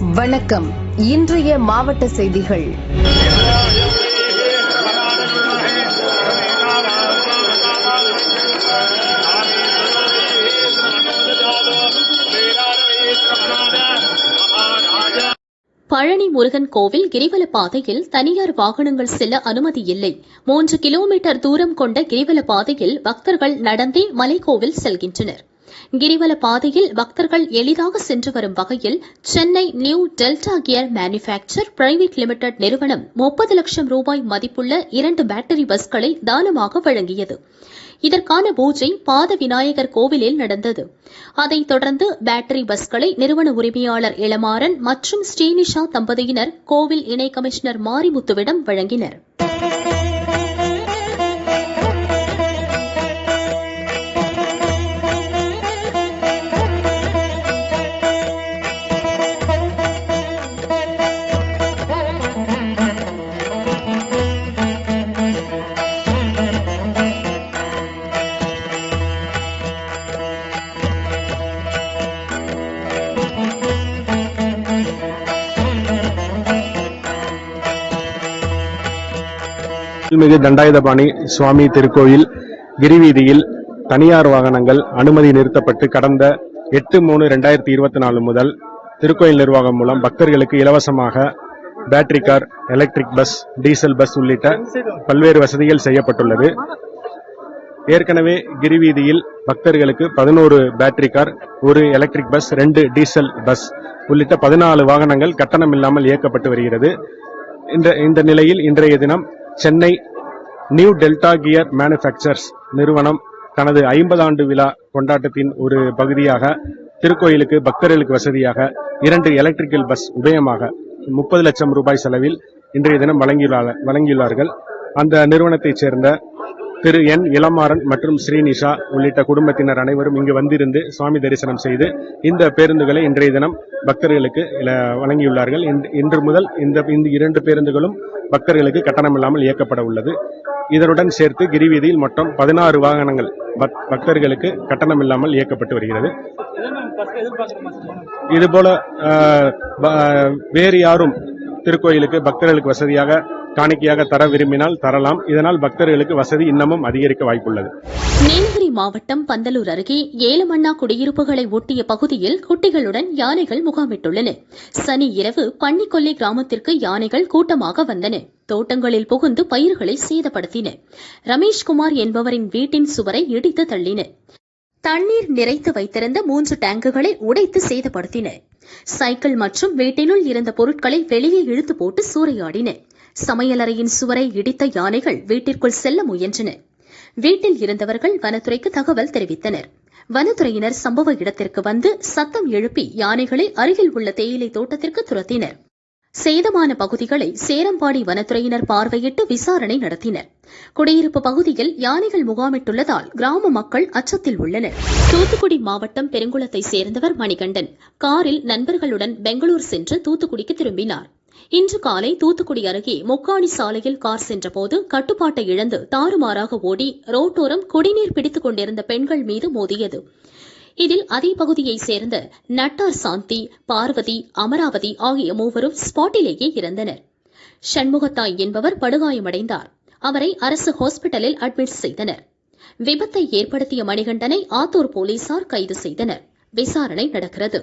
வணக்கம். இன்றைய மாவட்ட செய்திகள். பழனி முருகன் கோவில் கிரிவல பாதையில் தனியார் வாகனங்கள் செல்ல அனுமதி இல்லை. மூன்று கிலோமீட்டர் தூரம் கொண்ட கிரிவல பாதையில் பக்தர்கள் நடந்தே மலைக்கோவில் செல்கின்றனர். கிரிவல பாதையில் பக்தர்கள் எளிதாக சென்று வரும் வகையில் Chennai new delta gear manufacture private limited நிறுவனம் முப்பது லட்சம் ரூபாய் மதிப்புள்ள இரண்டு பேட்டரி பஸ்களை தானமாக வழங்கியது. இதற்கான பூஜை பாத விநாயகர் கோவிலில் நடந்தது. அதைத் தொடர்ந்து பேட்டரி பஸ்களை நிறுவன உரிமையாளர் இளமாறன் மற்றும் ஸ்ரீனிஷா தம்பதியினர் கோவில் இணை கமிஷனர் மாரிமுத்துவிடம் வழங்கினர். அருள்மிகு தண்டாயுதபாணி சுவாமி திருக்கோயில் கிரிவீதியில் தனியார் வாகனங்கள் அனுமதி நிறுத்தப்பட்டு கடந்த எட்டு மூணு ரெண்டாயிரத்தி இருபத்தி நாலு முதல் திருக்கோயில் நிர்வாகம் மூலம் பக்தர்களுக்கு இலவசமாக battery car electric bus diesel bus உள்ளிட்ட பல்வேறு வசதிகள் செய்யப்பட்டுள்ளது. ஏற்கனவே கிரிவீதியில் பக்தர்களுக்கு பதினோரு பேட்டரி கார் ஒரு எலக்ட்ரிக் பஸ் ரெண்டு டீசல் பஸ் உள்ளிட்ட பதினாலு வாகனங்கள் கட்டணம் இல்லாமல் இயக்கப்பட்டு வருகிறது. இந்த இந்த நிலையில் இன்றைய தினம் Chennai new delta gear manufacturers நிறுவனம் தனது ஐம்பது ஆண்டு விழா கொண்டாட்டத்தின் ஒரு பகுதியாக திருக்கோயிலுக்கு பக்தர்களுக்கு வசதியாக இரண்டு எலக்ட்ரிக்கல் பஸ் உபயமாக முப்பது லட்சம் ரூபாய் செலவில் இன்றைய தினம் வழங்கியுள்ள வழங்கியுள்ளார்கள். அந்த நிறுவனத்தைச் சேர்ந்த திரு என் இளமாறன் மற்றும் ஸ்ரீனிஷா உள்ளிட்ட குடும்பத்தினர் அனைவரும் இங்கு வந்திருந்து சுவாமி தரிசனம் செய்து இந்த பேருந்துகளை இன்றைய தினம் பக்தர்களுக்கு வழங்கியுள்ளார்கள். இன்று- இன்று முதல் இந்த இந்த இரண்டு பேருந்துகளும் பக்தர்களுக்கு கட்டணம் இல்லாமல் இயக்கப்பட உள்ளது. இதனுடன் சேர்த்து கிரிவீதியில் மொத்தம் பதினாறு வாகனங்கள் பக்- பக்தர்களுக்கு கட்டணம் இல்லாமல் இயக்கப்பட்டு வருகிறது. இதுபோல வேறு யாரும் திருக்கோயிலுக்கு பக்தர்களுக்கு வசதியாக காணிக்கையாக தர விரும்பினால் தரலாம். இதனால் பக்தர்களுக்கு வசதி இன்னமும் அதிகரிக்க வாய்ப்புள்ளது. நீலகிரி மாவட்டம் பந்தலூர் அருகே ஏலமண்ணா குடியிருப்புகளை ஒட்டிய பகுதியில் குட்டிகளுடன் யானைகள் முகாமிட்டுள்ளன. சனி இரவு பன்னிக்கொல்லை கிராமத்திற்கு யானைகள் கூட்டமாக வந்தன. தோட்டங்களில் புகுந்து பயிர்களை சேதப்படுத்தின. ரமேஷ்குமார் என்பவரின் வீட்டின் சுவரை இடித்து தள்ளின. தண்ணீர் நிறைத்து வைத்திருந்த மூன்று டேங்குகளை உடைத்து சேதப்படுத்தின. சைக்கிள் மற்றும் வீட்டினுள் இருந்த பொருட்களை வெளியே இழுத்து போட்டு சூறையாடின. சமையலறையின் சுவரை இடித்த யானைகள் வீட்டிற்குள் செல்ல முயன்றன. வீட்டில் இருந்தவர்கள் வனத்துறைக்கு தகவல் தெரிவித்தனர். வனத்துறையினர் சம்பவ இடத்திற்கு வந்து சத்தம் எழுப்பி யானைகளை அருகில் உள்ள தேயிலை தோட்டத்திற்கு துரத்தினர். சேதமான பகுதிகளை சேரம்பாடி வனத்துறையினர் பார்வையிட்டு விசாரணை நடத்தினர். குடியிருப்பு பகுதியில் யானைகள் முகாமிட்டுள்ளதால் கிராம மக்கள் அச்சத்தில் உள்ளனர். தூத்துக்குடி மாவட்டம் பெருங்குளத்தை சேர்ந்தவர் மணிகண்டன் காரில் நண்பர்களுடன் பெங்களூர் சென்று தூத்துக்குடிக்கு திரும்பினார். இன்று காலை தூத்துக்குடி அருகே முக்காணி சாலையில் கார் சென்றபோது கட்டுப்பாட்டை இழந்து தாறுமாறாக ஓடி ரோட்டோரம் குடிநீர் பிடித்துக் கொண்டிருந்த பெண்கள் மீது மோதியது. இதில் அதே பகுதியைச் சேர்ந்த நட்டார் சாந்தி பார்வதி அமராவதி ஆகிய மூவரும் ஸ்பாட்டிலேயே இறந்தனர். சண்முகத்தாய் என்பவர் படுகாயமடைந்தார். அவரை அரசு ஹாஸ்பிட்டலில் அட்மிட் செய்தனர். விபத்தை ஏற்படுத்திய மணிகண்டனை ஆத்தூர் போலீசார் கைது செய்தனர். விசாரணை நடக்கிறது.